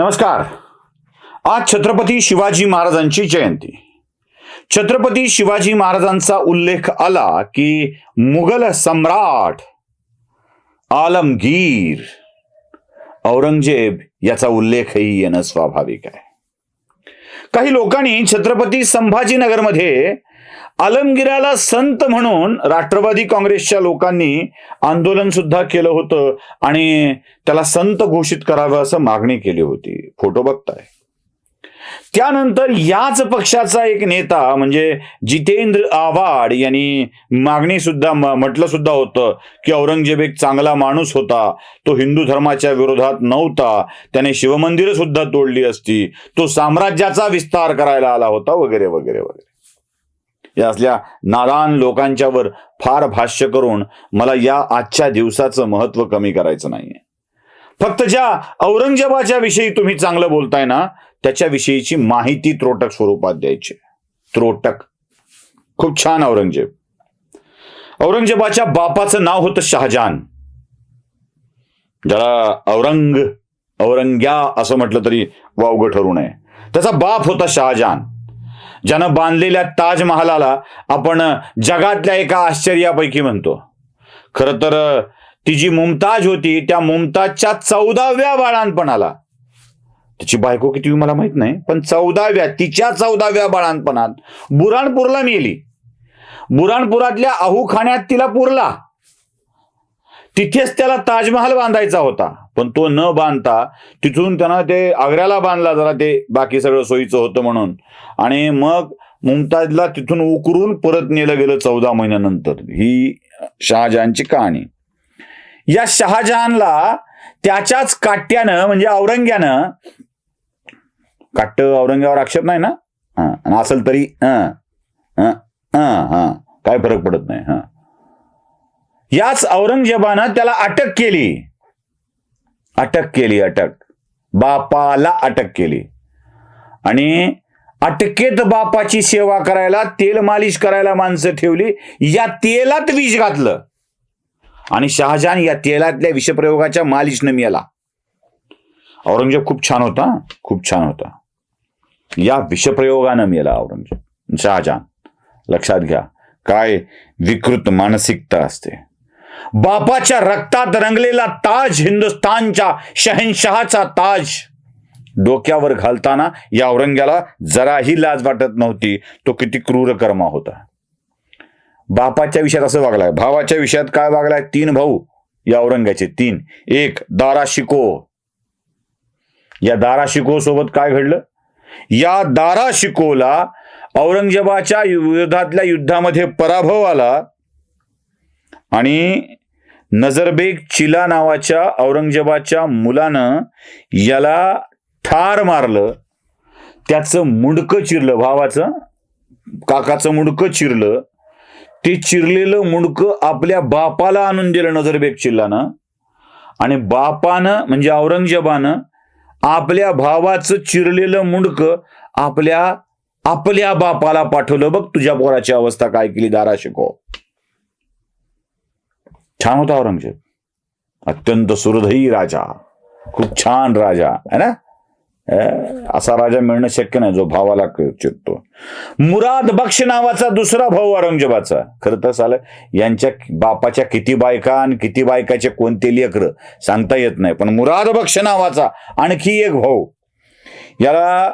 नमस्कार. आज छत्रपती शिवाजी महाराजांची जयंती. छत्रपती शिवाजी महाराजांचा उल्लेख आला की मुघल सम्राट आलमगीर औरंगजेब याचा उल्लेखही येणं स्वाभाविक आहे. काही लोकांनी छत्रपती संभाजीनगरमध्ये आलमगिराला संत म्हणून राष्ट्रवादी काँग्रेसच्या लोकांनी आंदोलन सुद्धा केलं होतं आणि त्याला संत घोषित करावं असं मागणी केली होती. फोटो बघताय. त्यानंतर याच पक्षाचा एक नेता म्हणजे जितेंद्र आव्हाड यांनी मागणी सुद्धा म्हटलं सुद्धा होतं की औरंगजेब एक चांगला माणूस होता तो हिंदू धर्माच्या विरोधात नव्हता त्याने शिवमंदिरं सुद्धा तोडली असती तो साम्राज्याचा विस्तार करायला आला होता वगैरे वगैरे वगैरे. या असल्या नादान लोकांच्यावर फार भाष्य करून मला या आजच्या दिवसाचं महत्त्व कमी करायचं नाहीये. फक्त ज्या औरंगजेबाच्या विषयी तुम्ही चांगलं बोलताय ना त्याच्याविषयीची माहिती त्रोटक स्वरूपात द्यायची. त्रोटक. खूप छान औरंगजेब. औरंगजेबाच्या बापाचं नाव होतं शहाजहान. ज्याला औरंग औरंग्या असं म्हटलं तरी वावगं ठरू नये. त्याचा बाप होता शहाजहान. ज्यानं बांधलेल्या ताजमहालाला आपण जगातल्या एका आश्चर्यापैकी म्हणतो. खरं तर ती जी मुमताज होती त्या मुमताजच्या चौदाव्या बाळांपणाला तिची बायको किती मला माहीत नाही पण चौदाव्या तिच्या चौदाव्या बाळांपणात बुराणपूरला मेली. बुराणपुरातल्या आहुखाण्यात तिला पुरला. तिथेच त्याला ताजमहाल बांधायचा होता. पण तो न बांधता तिथून त्यांना ते आग्र्याला बांधला जरा ते बाकी सगळं सोयीचं होतं म्हणून. आणि मग मुमताजला तिथून उकरून परत नेलं गेलं चौदा महिन्यानंतर. ही शहाजहानची कहाणी. या शहाजहानला त्याच्याच काट्यानं म्हणजे औरंग्यानं काट्ट औरंग्यावर आक्षेप नाही ना? हा असेल तरी हं, हं, हं, काय फरक पडत नाही हा. याच औरंगजेबानं त्याला अटक केली. अटक केली अटक. बापाला अटक केली. आणि अटकेत बापाची सेवा करायला तेल मालिश करायला माणसं ठेवली या तेलात विष घातलं. आणि शहाजहान या तेलातल्या विषप्रयोगाच्या मालिशनं मिळाला औरंगजेब खूप छान होता खूप छान होता. या विषप्रयोगानं मिळाला औरंगजेब. शहाजहान. लक्षात घ्या काय विकृत मानसिकता असते. बापाच्या रक्तात रंगलेला ताज हिंदुस्थानच्या शहनशहाचा ताज. डोक्यावर घालताना या औरंग्याला जराही लाज वाटत नव्हती. तो किती क्रूर कर्मा होता. बापाच्या विषयात असं वागलाय. भावाच्या विषयात काय वागलाय? तीन भाऊ. या औरंग्याचे तीन. एक दारा शिको. या दारा शिको सोबत काय घडलं? या दारा शिकोला औरंगजेबाच्या विरोधातल्या युद्धामध्ये पराभव आला. आणि नजरबेग चिला नावाच्या औरंगजेबाच्या मुलानं याला ठार मारलं. त्याचं मुंडकं चिरलं भावाचं काकाचं मुंडकं चिरलं. ते चिरलेलं मुंडकं आपल्या बापाला आणून दिलं नजरबेग चिल्लानं. आणि बापानं म्हणजे औरंगजेबानं आपल्या भावाचं चिरलेलं मुंडकं आपल्या आपल्या बापाला पाठवलं. बघ तुझ्या पोराची अवस्था काय केली दारा शिको छान होता औरंगजेब. अत्यंत सुहृदयी राजा. खूप छान राजा है ना? असा राजा मिळणं शक्य नाही जो भावाला चिरतो. मुराद बक्ष नावाचा दुसरा भाऊ औरंगजेबाचा. खरं तर साल यांच्या बापाच्या किती बायका आणि किती बायकाचे कोणते लेकर सांगता येत नाही पण मुराद बक्ष नावाचा आणखी एक भाऊ. याला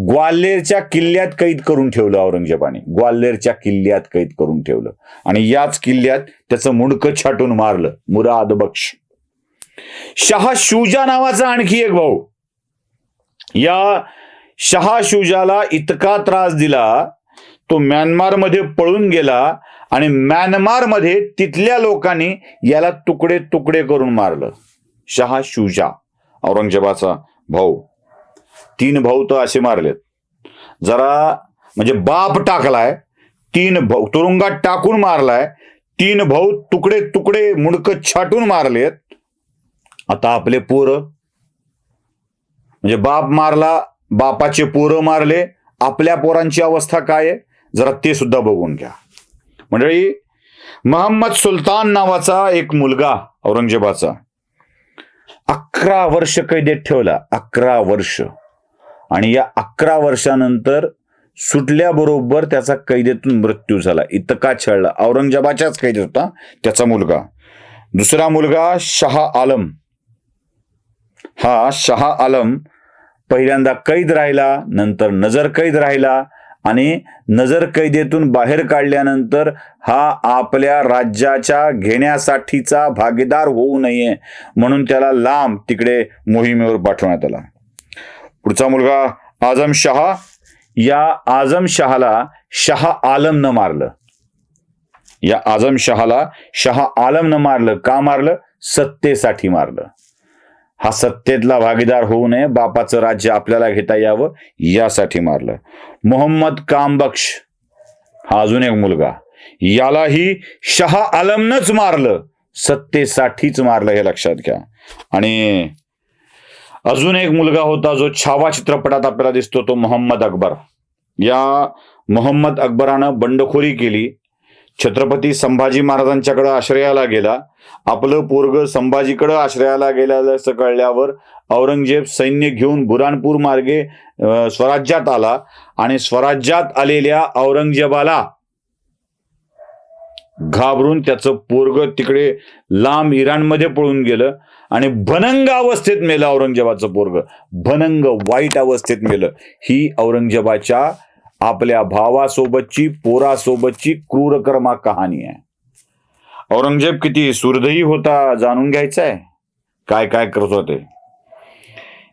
ग्वाल्हेरच्या किल्ल्यात कैद करून ठेवलं औरंगजेबाने. ग्वाल्हेरच्या किल्ल्यात कैद करून ठेवलं. आणि याच किल्ल्यात त्याचं मुंडकं छाटून मारलं. मुराद बक्ष शहा शुजा नावाचा आणखी एक भाऊ. या शहा शुजाला इतका त्रास दिला तो म्यानमारमध्ये पळून गेला आणि म्यानमारमध्ये तिथल्या लोकांनी याला तुकडे तुकडे करून मारलं. शहा शुजा औरंगजेबाचा भाऊ. तीन भाऊ तर असे मारलेत. जरा म्हणजे बाप टाकलाय तीन भाऊ तुरुंगात टाकून मारलाय तीन भाऊ तुकडे तुकडे मुडक छाटून मारलेत. आता आपले पोरं म्हणजे बाप मारला बापाचे पोरं मारले आपल्या पोरांची अवस्था काय आहे? जरा ते सुद्धा बघून घ्या. मंडळी महम्मद सुलतान नावाचा एक मुलगा औरंगजेबाचा अकरा वर्ष कैदेत ठेवला अकरा वर्ष. आणि या अकरा वर्षानंतर सुटल्याबरोबर त्याचा कैदेतून मृत्यू झाला. इतका छळला? औरंगजेबाच्याच कैदेत होता त्याचा मुलगा. दुसरा मुलगा शहा आलम. हा शहा आलम पहिल्यांदा कैद राहिला नंतर नजर कैद राहिला आणि नजर कैदेतून बाहेर काढल्यानंतर हा आपल्या राज्याच्या घेण्यासाठीचा भागीदार होऊ नये म्हणून त्याला लांब तिकडे मोहिमेवर पाठवण्यात आला. पुढचा मुलगा आझम शहा. या आझम शहाला शहा आलमनं मारलं. या आझम शहाला शहा आलमनं मारलं. का मारलं? सत्तेसाठी मारलं. हा सत्तेतला भागीदार होऊ नये बापाचं राज्य आपल्याला घेता यावं यासाठी मारलं. मोहम्मद कामबक्ष हा अजून एक मुलगा. यालाही शहा आलमनंच मारलं. सत्तेसाठीच मारलं हे लक्षात घ्या. आणि अजून एक मुलगा होता जो छावा चित्रपटात आपल्याला दिसतो तो मोहम्मद अकबर. या मोहम्मद अकबरानं बंडखोरी केली. छत्रपती संभाजी महाराजांच्याकडे आश्रयाला गेला. आपलं पोरग संभाजीकडे आश्रयाला गेला असं कळल्यावर औरंगजेब सैन्य घेऊन बुराणपूर मार्गे स्वराज्यात आला आणि स्वराज्यात आलेल्या औरंगजेबाला घाबरून त्याचं पोरग तिकडे लांब इराणमध्ये पळून गेलं आणि भनंग अवस्थेत मेलं औरंगजेबाचं पोरग. भनंग वाईट अवस्थेत मेलं. ही औरंगजेबाच्या आपल्या भावासोबतची पोरासोबतची क्रूरकर्मा कहाणी आहे. औरंगजेब किती सुरदयी होता जाणून घ्यायचं आहे काय काय करत होते?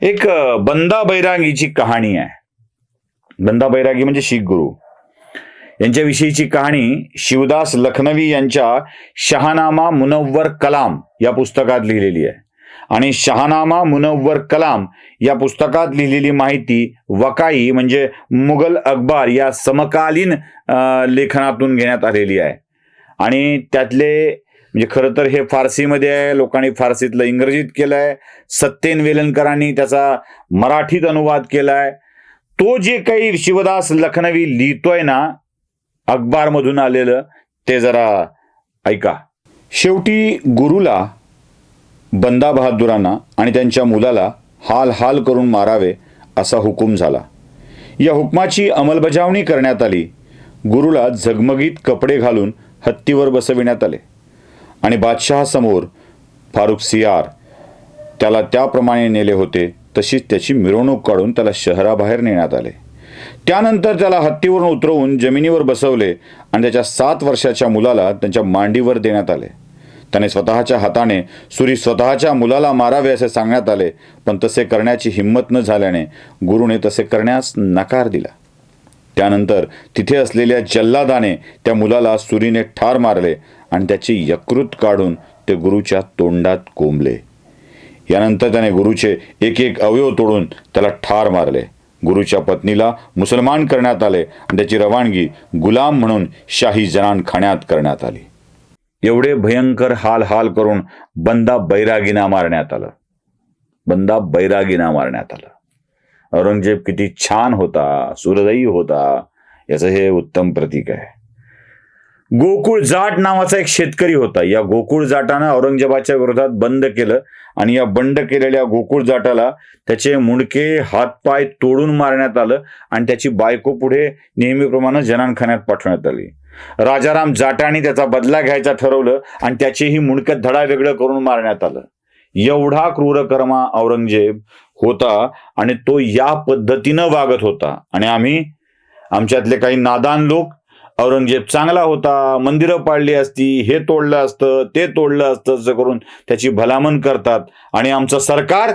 एक बंदा बैरागीची कहाणी आहे. बंदा बैरागी म्हणजे शीख गुरु. यांच्याविषयीची कहाणी शिवदास लखनवी यांच्या शहानामा मुनव्वर कलाम या पुस्तकात लिहिलेली आहे. आणि शहानामा मुनव्वर कलाम या पुस्तकात लिहिलेली माहिती वकाई म्हणजे मुघल अकबार या समकालीन लेखनातून घेण्यात आलेली आहे. आणि त्यातले म्हणजे खरं तर हे फारसीमध्ये आहे लोकांनी फारसीतलं इंग्रजीत केलंय सत्येन वेलणकरांनी त्याचा मराठीत अनुवाद केला आहे तो जे काही शिवदास लखनवी लिहितोय ना अखबारमधून आलेलं ते जरा ऐका. शेवटी गुरुला बंदा बहादुरांना आणि त्यांच्या मुलाला हाल हाल करून मारावे असा हुकूम झाला. या हुकमाची अंमलबजावणी करण्यात आली. गुरुला झगमगीत कपडे घालून हत्तीवर बसविण्यात आले. आणि बादशहासमोर फारुख सियार त्याला त्याप्रमाणे नेले होते तशीच त्याची मिरवणूक काढून त्याला शहराबाहेर नेण्यात आले. त्यानंतर त्याला हत्तीवरून उतरवून जमिनीवर बसवले आणि त्याच्या सात वर्षाच्या मुलाला त्यांच्या मांडीवर देण्यात आले. त्याने स्वतःच्या हाताने सुरी स्वतःच्या मुलाला मारावे असे सांगण्यात आले पण तसे करण्याची हिंमत न झाल्याने गुरुने तसे करण्यास नकार दिला. त्यानंतर तिथे असलेल्या जल्लादाने त्या मुलाला सुरीने ठार मारले आणि त्याची यकृत काढून ते गुरुच्या तोंडात कोंबले. यानंतर त्याने गुरुचे एक एक अवयव तोडून त्याला ठार मारले. गुरुच्या पत्नीला मुसलमान करण्यात आले आणि त्याची रवानगी गुलाम म्हणून शाही जनानखान्यात करण्यात आली. एवढे भयंकर हाल हाल करून बंदा बैरागीना मारण्यात आलं. बंदा बैरागीना मारण्यात आलं. औरंगजेब किती छान होता सुरदयी होता याचं हे उत्तम प्रतीक आहे. गोकुळ जाट नावाचा एक शेतकरी होता. या गोकुळ जाटानं औरंगजेबाच्या विरोधात बंद केलं आणि या बंड केलेल्या गोकुळ जाटाला त्याचे मुंडके हातपाय तोडून मारण्यात आलं आणि त्याची बायको पुढे नेहमीप्रमाणे जनानखान्यात पाठवण्यात आली. राजाराम जाटाने त्याचा बदला घ्यायचा ठरवलं आणि त्याचेही मुंडक्यात धडा वेगळं करून मारण्यात आलं. एवढा क्रूरकर्मा औरंगजेब होता आणि तो या पद्धतीनं वागत होता. आणि आम्ही आमच्यातले काही नादान लोक औरंगजेब चांगला होता मंदिरं पाडली असती हे तोडलं असतं ते तोडलं असतं असं करून त्याची भलामण करतात. आणि आमचं सरकार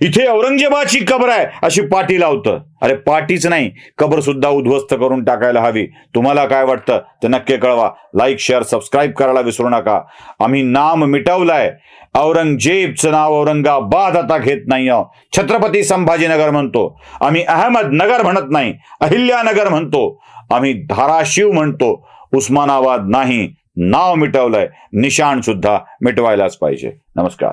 इथे औरंगजेबाची कबर आहे अशी पाटी लावतं. अरे पाटीच नाही कबर सुद्धा उद्ध्वस्त करून टाकायला हवी. तुम्हाला काय वाटतं? ते नक्की कळवा. लाईक शेअर सबस्क्राईब करायला विसरू नका. आम्ही नाम मिटवलंय. औरंगजेबचं नाव औरंगाबाद आता घेत नाही आहोत. छत्रपती संभाजीनगर म्हणतो. आम्ही अहमदनगर म्हणत नाही अहिल्यानगर म्हणतो. आम्ही धाराशिव म्हणतो. उस्मानाबाद नाही नाव मिटवलंय. निशाण सुद्धा मिटवायलाच पाहिजे. नमस्कार.